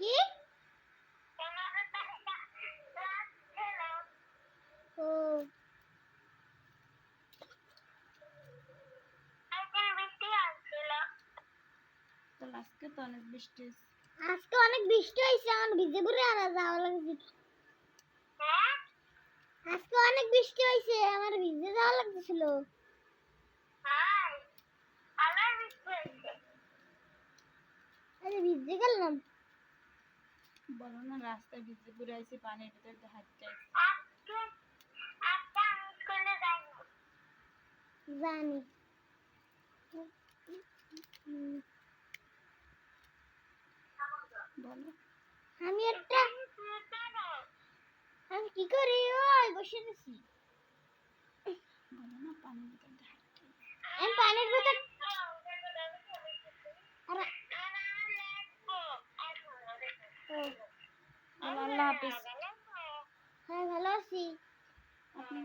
কি? ও। আজকে তো অনেক বৃষ্টি হয়েছে আজকে অনেক বৃষ্টি হয়েছে আমার ভিজে পুরে আর যাওয়া লাগছে। আজকে অনেক বৃষ্টি হয়েছে আমার ভিজে যাওয়া লাগতেছিল। ভিজে গেলাম। বলো না রাস্তায় ভিজে পুরে আইছি পানির ভিতরে হাঁটতে আইছি জানি। বলো। আমি একটা আমি কি করি? ওই বসে গেছি বলো না পানির ভিতরে দিয়ে হাঁটতে আইছি। আমি পানির ভিতর আরে ও, বলো আল্লাহ হাফিজ। হ্যাঁ ভালো আছি। আপনি